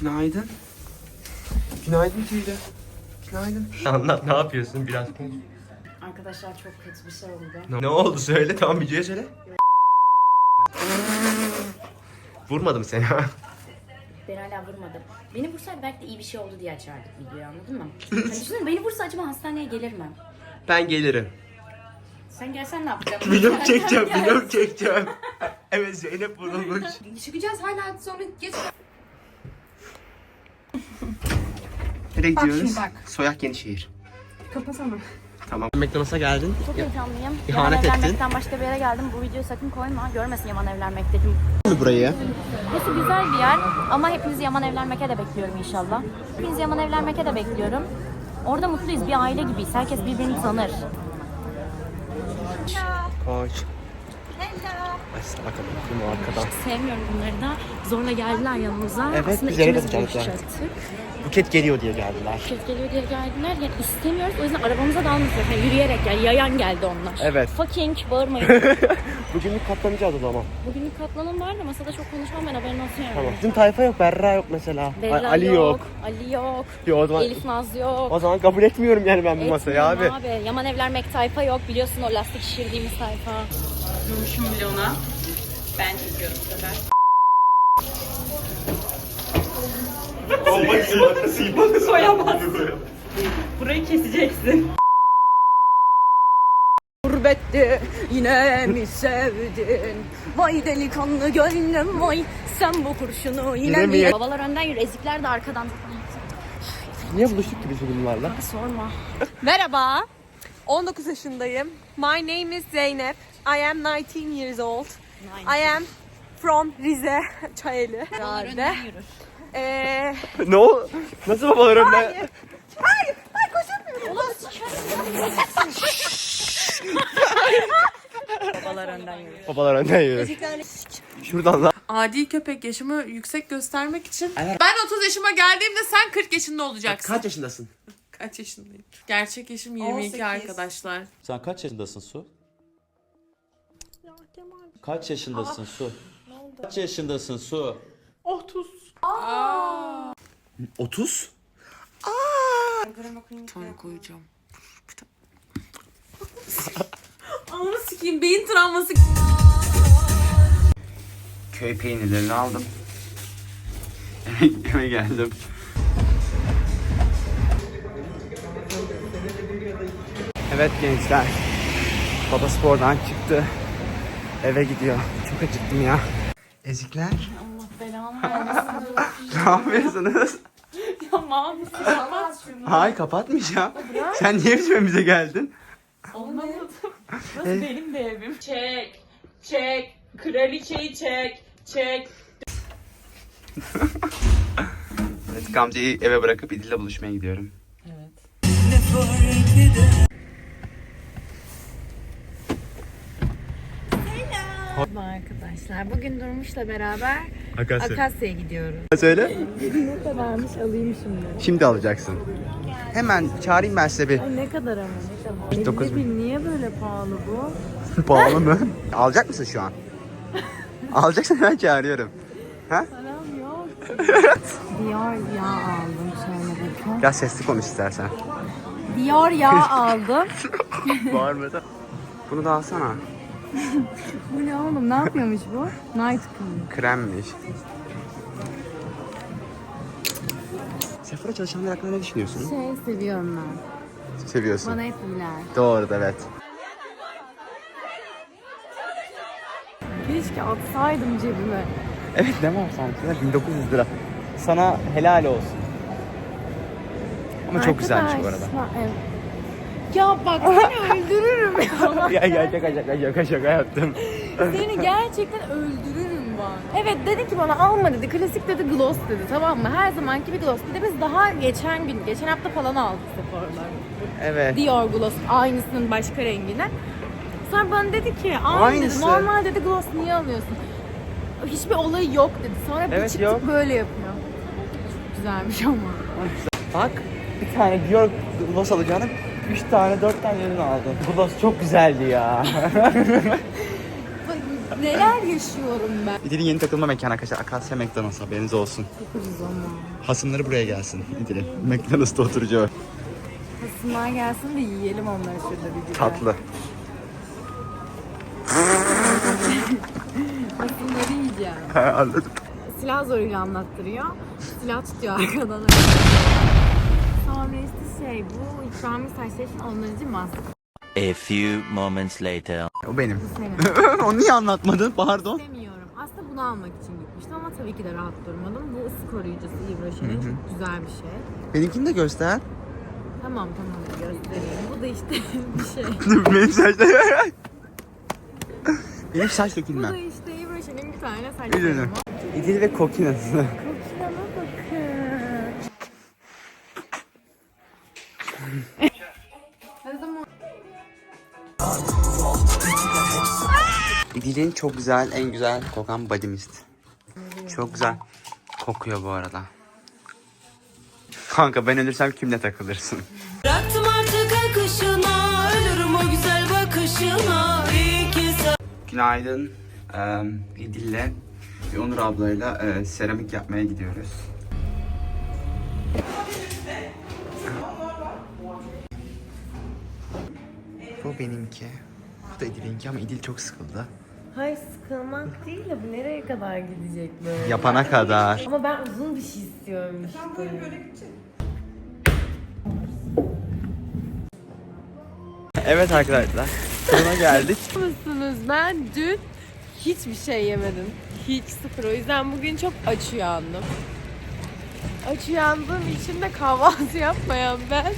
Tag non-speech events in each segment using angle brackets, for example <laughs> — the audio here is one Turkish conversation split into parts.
Günaydın. Günaydın Tüyle. Günaydın. Anlat ne yapıyorsun biraz konuş. Arkadaşlar çok kötü bir şey oldu. Ne oldu söyle tamam videoya söyle. Vurmadım seni ha. Ben hala vurmadım. Beni vursaydı belki de iyi bir şey oldu diye açardık videoyu anladın mı? Hani düşünsene beni vursa acaba hastaneye gelir mi? Ben gelirim. Sen gelsen ne yapacaksın? <laughs> Vlog çekeceğim, <laughs> vlog çekeceğim. evet Zeynep vurulmuş. Çıkacağız hala sonra geç. Nereye Bak gidiyoruz? şimdi bak. Soyak Yenişehir. Kapasana. Tamam. McDonald's'a geldin. Çok heyecanlıyım. İhanet Yaman ettin. evlenmekten başka bir yere geldim. Bu videoyu sakın koyma. Görmesin Yaman evlenmekteki. mi burayı? Burası güzel bir yer ama hepinizi Yaman evlenmeke de bekliyorum inşallah. Hepinizi Yaman evlenmeke de bekliyorum. Orada mutluyuz. Bir aile gibiyiz. Herkes birbirini tanır. Koç. Ay salak adam arkadan? Sevmiyorum bunları da. Zorla geldiler yanımıza. Evet, Aslında biz yere ikimiz buluşacaktık. Buket geliyor diye geldiler. Şirket geliyor diye geldiler. Yani istemiyoruz. O yüzden arabamıza da almıyoruz. Yani yürüyerek yani yayan geldi onlar. Evet. Fucking bağırmayın. <laughs> Bugünlük katlanacağız o zaman. Bugünlük katlanım var da masada çok konuşmam ben haberin olsun yani. Tamam. Bizim tayfa yok, Berra yok mesela. Bella Ay, Ali yok. Ali yok. Yok o zaman, Elif Naz yok. o zaman kabul etmiyorum yani ben bu masayı abi. Etmiyorum abi. Yaman evlenmek tayfa yok. Biliyorsun o lastik şişirdiğimiz tayfa. Durmuşum bile ona. Ben çekiyorum bu sefer. Koyamazsın. Burayı keseceksin. Gurbetti yine mi sevdin? Vay delikanlı gönlüm vay sen bu kurşunu yine, Yine mi? mi? Babalar önden yürü. Ezikler de arkadan. Niye buluştuk ki biz bunlarla? Sorma. Merhaba. 19 yaşındayım. My name is Zeynep. I am 19 years old. I am from Rize, <laughs> Çayeli. Herhalde. Ee, ne o? Nasıl babalar önden? hayır. Hayır. Hayır koşamıyorum. Babalar önden yürür. Babalar önden yürür. Şuradan lan. Adi köpek yaşımı yüksek göstermek için. Ben 30 yaşıma geldiğimde sen 40 yaşında olacaksın. Kaç yaşındasın? Kaç yaşındayım? Gerçek yaşım 22 arkadaşlar. Sen kaç yaşındasın Su? Kaç yaşındasın Su? Kaç yaşındasın Su? 30. 30? Sonra koyacağım. <laughs> Ananı sikeyim beyin travması. Köy peynirlerini aldım. <laughs> Eve geldim. Evet gençler. Baba spordan çıktı. Eve gidiyor. Çok acıktım ya. Ezikler. Allah belamı vermesin. <laughs> ne yapıyorsunuz? ya Mahmut kapat şunu. Hayır kapatmayacağım. Sen niye bizim evimize geldin? Anlamadım. Burası benim de evim. Çek. Çek. Kraliçeyi çek. Çek. <laughs> Evet Gamze'yi eve bırakıp İdil'le buluşmaya gidiyorum. Arkadaşlar bugün Durmuş'la beraber Akasya. Akasya'ya gidiyoruz. Söyle. Ne kadarmış alayım şimdi. Şimdi alacaksın. Hemen çağırayım ben size bir. Ay ne kadar ama ne kadar. 9 bin. Niye böyle pahalı bu? Pahalı mı? Alacak mısın şu an? <laughs> Alacaksan hemen çağırıyorum. Param yok. Dior yağ aldım şöyle. Biraz sesli konuş istersen. Dior yağ <laughs> aldım. Bağırmadan. Bunu da alsana. <laughs> Bu ne oğlum ne yapıyormuş bu? Night cream. Kremmiş. Sephora çalışanlar hakkında ne düşünüyorsun? Şey seviyorum ben. Seviyorsun. Bana hep iyiler. Doğru evet. Keşke atsaydım cebime. Evet ne var sanki? 1900 lira. Sana helal olsun. Ama çok güzelmiş bu arada. Evet. Ya bak seni <laughs> öldürürüm ya. ya ya şaka şaka şaka şaka yaptım. Seni gerçekten öldürürüm bak. Evet dedi ki bana alma dedi. Klasik dedi gloss dedi tamam mı? Her zamanki bir gloss. Bir de biz daha geçen gün, geçen hafta falan aldık Sephora'dan. Evet. Dior gloss aynısının başka rengine. Sonra bana dedi ki aynı Aynısı. dedi. Normal dedi gloss niye alıyorsun? Hiçbir olayı yok dedi. Sonra bir Evet, çıktık yok. böyle yapıyor. Çok güzelmiş ama. Bak bir tane Dior gloss alacağını 3 tane 4 tane ürün aldım. Gloss çok güzeldi ya. <laughs> Bak, Neler yaşıyorum ben. İdil'in yeni takılma mekanı arkadaşlar. Akasya McDonald's haberiniz olsun. Çok ucuz ama. Hasımları buraya gelsin. İdil'in. McDonald's'ta oturacağım. Kısımlar gelsin de yiyelim onları şurada bir güzel. Tatlı. Kısımları yiyeceğim. Anladım. Silah zoruyla anlattırıyor. Silah tutuyor arkadan. Sonra işte şey bu İkrami Saçlaş'ın onlarıncı maske. A few moments later. O benim. Senin. <laughs> Onu niye anlatmadın? Pardon. Demiyorum. Aslında bunu almak için gitmiştim ama tabii ki de rahat durmadım. Bu ısı koruyucusu Yves çok güzel bir şey. Benimkini de göster. Tamam tamam göstereyim. Bu da işte <laughs> bir şey. benim saçlar. <laughs> benim saç Bu dökülmem. da işte Rocher'in bir tane saç Bir ürünü. serumu. İdil ve Koki nasıl? Kokilama bakın. ne zaman İdil'in çok güzel, en güzel kokan body mist. Çok güzel kokuyor bu arada. Kanka ben ölürsem kimle takılırsın? Bıraktım artık akışına Ölürüm o güzel bakışına İyi ki sen Günaydın. Ee, İdil'le ve Onur ablayla e, seramik yapmaya gidiyoruz. Bu benimki. Bu da İdil'inki ama İdil çok sıkıldı. Hayır sıkılmak değil de bu nereye kadar gidecek böyle? Yapana kadar. Ama ben uzun bir şey istiyorum işte. Evet arkadaşlar. Sonuna geldik. musunuz? Ben dün hiçbir şey yemedim. Hiç sıfır. O yüzden bugün çok aç uyandım. Aç uyandığım için de kahvaltı <laughs> yapmayan ben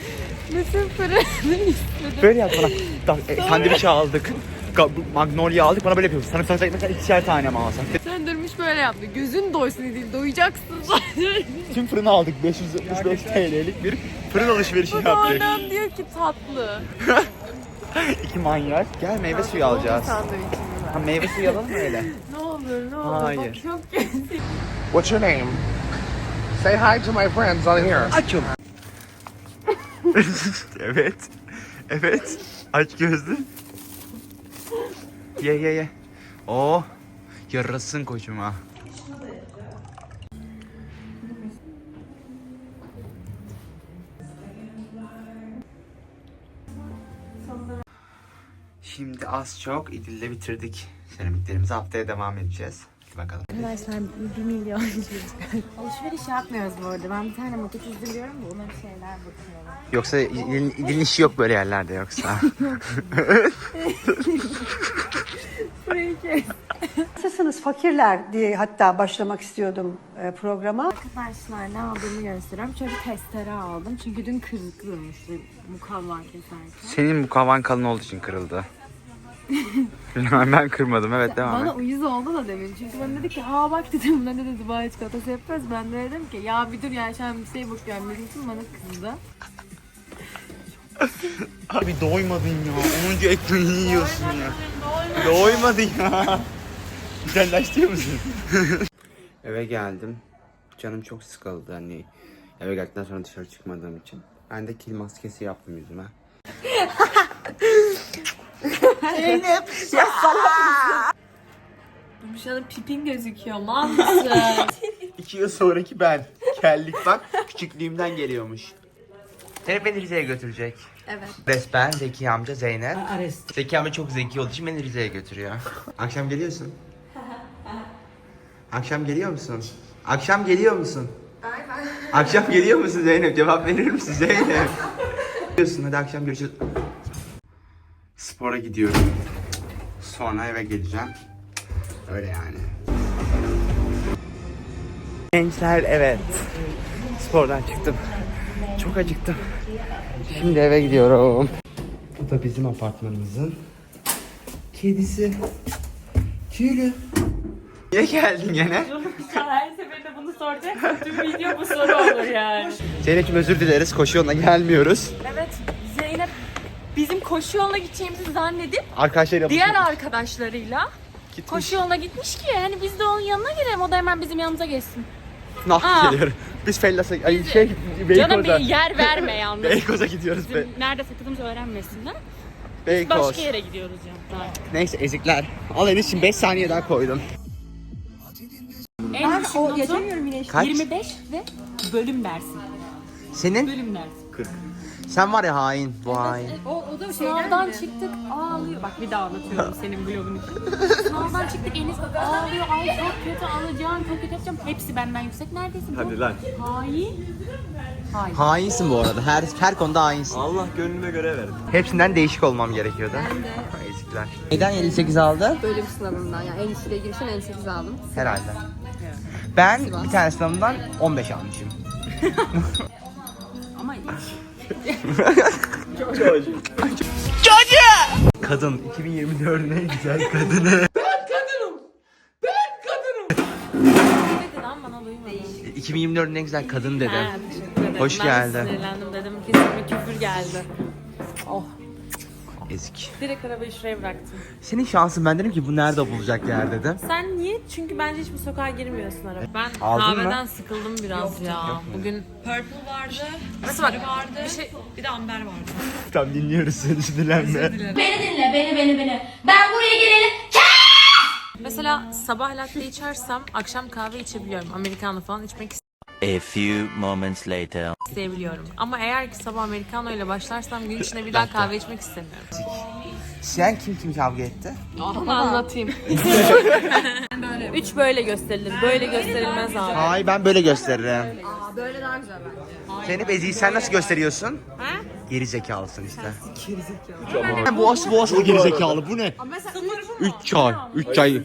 <laughs> bütün fırını <laughs> istedim. Böyle yap bana. Bak, e, sandviç aldık. Bu Magnolia aldık bana böyle yapıyorsun. Sana sarımsak mesela ikişer tane mi alsak? Sen durmuş böyle yaptı. Gözün doysun değil, doyacaksın zaten. Tüm fırını aldık 575 TL'lik bir fırın alışverişi Bu da yaptık. oradan diyor ki tatlı. İki manyak. Gel meyve suyu alacağız. Sandviçimi ben. Ha, meyve suyu alalım mı öyle? <laughs> Ne olur ne olur. Hayır. Bak çok kötü. What's your name? Say hi to my friends on here. Açım. <laughs> evet. Evet. Aç gözlü. Ye ye ye. Oh. Yarasın koçuma. Şimdi az çok İdil'le bitirdik. Seramiklerimizi haftaya devam edeceğiz. Hadi bakalım. Arkadaşlar 1 milyon <laughs> Alışveriş yapmıyoruz bu arada. Ben bir tane maket izliyorum da ona bir şeyler bakıyorum. Yoksa İdil'in İdil'in işi yok böyle yerlerde yoksa. <laughs> Nasılsınız fakirler diye hatta başlamak istiyordum e, programa. Arkadaşlar ne aldığımı gösteriyorum. Şöyle testere aldım. Çünkü dün kırıklıymıştı mukavva keserken. Senin mukavvan kalın olduğu için kırıldı. Ben kırmadım evet devam Bana et. uyuz oldu da demin. Çünkü bana dedi ki aa bak dedim bunlar ne dedi Dubai çikolatası yapıyoruz. Ben de dedim ki ya bir dur ya şu an bir şey bakıyorum dedim için bana kızdı. Abi doymadın ya. 10. ekmeğini yiyorsun ya. Doymadın ya. Güzelleştiriyor musun? <laughs> Eve geldim. Canım çok sıkıldı hani. Eve geldikten sonra dışarı çıkmadığım için. Ben de kil maskesi yaptım yüzüme. <laughs> <laughs> Şu pipin gözüküyor mantı. <laughs> İki yıl sonraki ben. Kellik bak küçüklüğümden geliyormuş. Seni beni Rize'ye götürecek. Evet. Resmen Zeki amca Zeynep. Zeki amca çok zeki olduğu için beni Rize'ye götürüyor. Akşam geliyorsun. Akşam geliyor musun? Akşam geliyor musun? Akşam geliyor musun Zeynep? Cevap verir misin Zeynep? <laughs> Geliyorsun hadi akşam görüşürüz. Spora gidiyorum. Sonra eve geleceğim. Öyle yani. Gençler evet. Spordan çıktım. Çok acıktım. Şimdi eve gidiyorum. Bu da bizim apartmanımızın kedisi. Tüylü. Niye geldin gene? Her seferinde bunu soracak. Tüm video bu soru olur yani. Zeynep'ciğim özür dileriz. Koşu yoluna gelmiyoruz. Evet bizim koşu yoluna gideceğimizi zannedip Arkadaşlarıyla diğer arkadaşlarıyla gitmiş. koşu yoluna gitmiş ki hani biz de onun yanına girelim o da hemen bizim yanımıza geçsin. Nah geliyor. Biz Fellas'a, ay şey, Canım Beykoz'a. bir yer verme <laughs> yalnız. Beykoz'a gidiyoruz. Be Bizim nerede sakladığımızı öğrenmesinler. Beykoz. Başka yere gidiyoruz yani. Neyse ezikler. Al için 5 saniye daha koydum. En düşük o notu geçemiyorum yine işte. Kaç? 25 ve bölüm dersi. Senin? Bölüm dersi. 40. Sen var ya hain. Bu hain. O, o da Sınavdan çıktık ağlıyor. Bak bir daha anlatıyorum senin vlogun için. Sınavdan çıktık Enis ağlıyor. Ay çok kötü alacağım, çok kötü yapacağım. Hepsi benden yüksek. Neredesin? Hadi Bu lan. Hain. Hainsin bu arada. Her her konuda hainsin. Allah gönlüme göre verdi. Hepsinden değişik olmam gerekiyordu. Ben de. Ezikler. Neden 58 aldı? Bölüm sınavından yani en üstüne girişim en 8 aldım. Herhalde. Ben bir tane sınavından 15 almışım. <laughs> Ama <laughs> Kadın 2024'ün en güzel kadını. Dedi lan bana duymadım. 2024'ün en güzel kadın dedi. Ha. Hoş ben geldin. de sinirlendim dedim. Kesin bir küfür geldi. Oh. Ezik. Direkt arabayı şuraya bıraktım. Senin şansın ben dedim ki bu nerede bulacak yer dedim. Sen niye? Çünkü bence hiçbir sokağa girmiyorsun araba. Ben Aldın mı? kahveden sıkıldım biraz ya. Bugün Purple vardı. Nasıl bak? vardı. Bir şey bir de amber vardı. Tam dinliyoruz seni sinirlenme. Beni dinle, beni, beni, beni. Ben buraya geleli Mesela sabah latte içersem akşam kahve içebiliyorum. Americano falan içmek A few moments later. isteyebiliyorum. Ama eğer ki sabah americano ile başlarsam gün içinde bir daha kahve içmek istemiyorum. Sen kim kim kavga etti? Onu anlatayım. <laughs> Üç böyle gösterilir. Böyle gösterilmez abi. Hayır ben böyle gösteririm. böyle daha güzel bence. Zeynep Ezgi'yi sen nasıl gösteriyorsun? Ha? Geri zekalısın işte. Geri zekalı. Bu asıl bu asıl geri zekalı. Bu ne? 3 çay. 3 çay.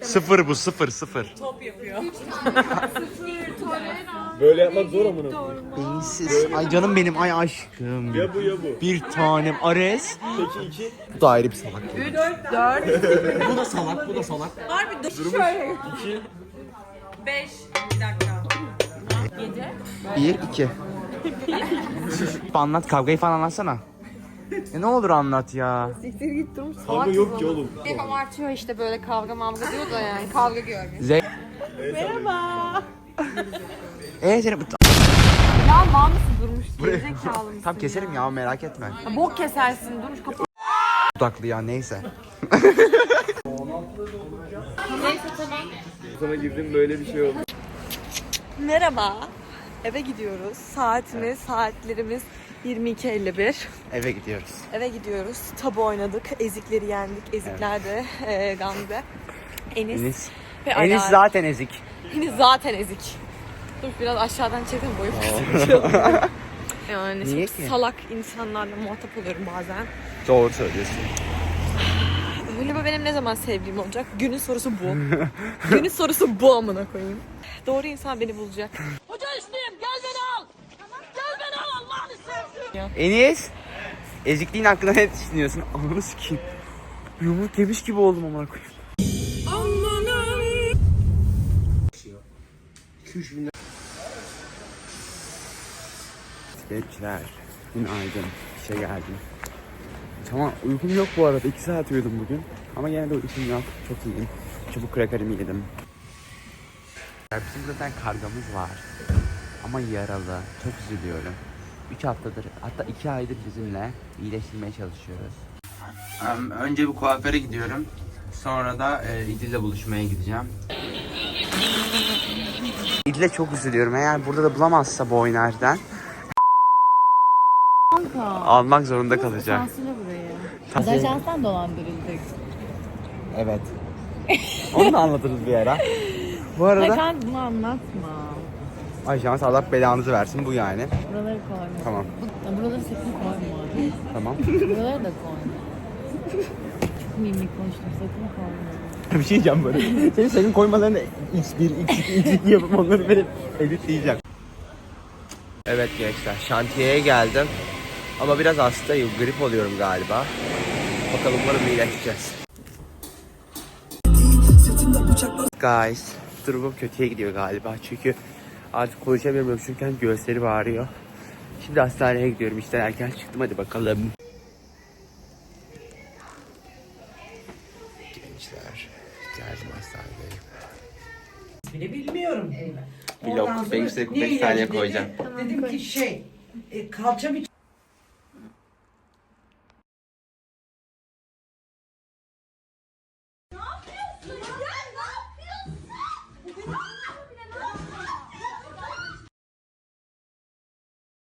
Sıfır bu sıfır sıfır. Böyle yapmak zor amına. Beyinsiz. Ay canım benim ay aşkım. Ya bu ya bu. Bir tanem Ares. Peki iki. Bu da ayrı bir salak. 3, 4. bu da salak, bu da salak. Beş. Bir dakika. 1, 2. anlat kavgayı falan anlatsana. E ne olur anlat ya. Kavga yok ki oğlum. Abartıyor işte böyle kavga mavga diyor da yani kavga görmüyor. Zey Merhaba. Eee seni Ya mal mısın durmuş gerizekalı mısın? tam keserim ya merak etme. Ya bok kesersin durmuş kapı. Dudaklı ya neyse. Sana girdim böyle bir şey oldu. Merhaba. Eve gidiyoruz. Saatimiz, saatlerimiz 22.51. Eve gidiyoruz. Eve gidiyoruz. Tabu oynadık. Ezikleri yendik. Ezikler de e, Gamze. Enis. Enis. Ve Enis Ala. zaten ezik. Enis zaten ezik. Dur biraz aşağıdan çekin boyu fazla. <laughs> Yani Niye çok ki? salak insanlarla muhatap oluyorum bazen. Doğru söylüyorsun. Mi benim ne zaman sevdiğim olacak? Günün sorusu bu. <laughs> Günün sorusu bu amına koyayım. Doğru insan beni bulacak. Enis. Ezikliğin hakkında ne düşünüyorsun? <laughs> Ananı sikeyim. Yumruk yemiş gibi oldum amına koyayım. Gençler, günaydın. İşe geldim. Tamam, uykum yok bu arada. 2 saat uyudum bugün. Ama yine de uykum yok. Çok iyiyim. Çubuk krakerimi yedim. Ya Bizim zaten kargamız var. Ama yaralı. Çok üzülüyorum. 3 haftadır hatta 2 aydır bizimle iyileştirmeye çalışıyoruz. önce bir kuaföre gidiyorum. Sonra da e, İdil'le buluşmaya gideceğim. İdil'e çok üzülüyorum. Eğer burada da bulamazsa bu oyunlardan almak zorunda kalacağım. Özel şanstan dolandırıldık. Evet. <laughs> Onu da anlatırız bir ara. Bu arada Kanka bunu anlatma. Ayşans Allah belanızı versin bu yani. Buraları koyma. Tamam. Bu- Buraları sakın koyma. Tamam. <laughs> Buraları da koyma. Çok mimik konuştum sakın koyma. bir şey diyeceğim böyle. Senin senin koymalarını x1, x2, x2 yapıp onları verip editleyeceğim. Evet gençler şantiyeye geldim. Ama biraz hastayım. Grip oluyorum galiba. Bakalım umarım iyileşeceğiz. Guys, durumum kötüye gidiyor galiba. Çünkü artık konuşamıyorum. Öpüşürken göğüsleri ağrıyor. Şimdi hastaneye gidiyorum. İşten erken çıktım. Hadi bakalım. Gençler, geldim hastanedeyim. Bile bilmiyorum. Vlog, 5 5 saniye koyacağım. Dedim ki şey, e, kalça mı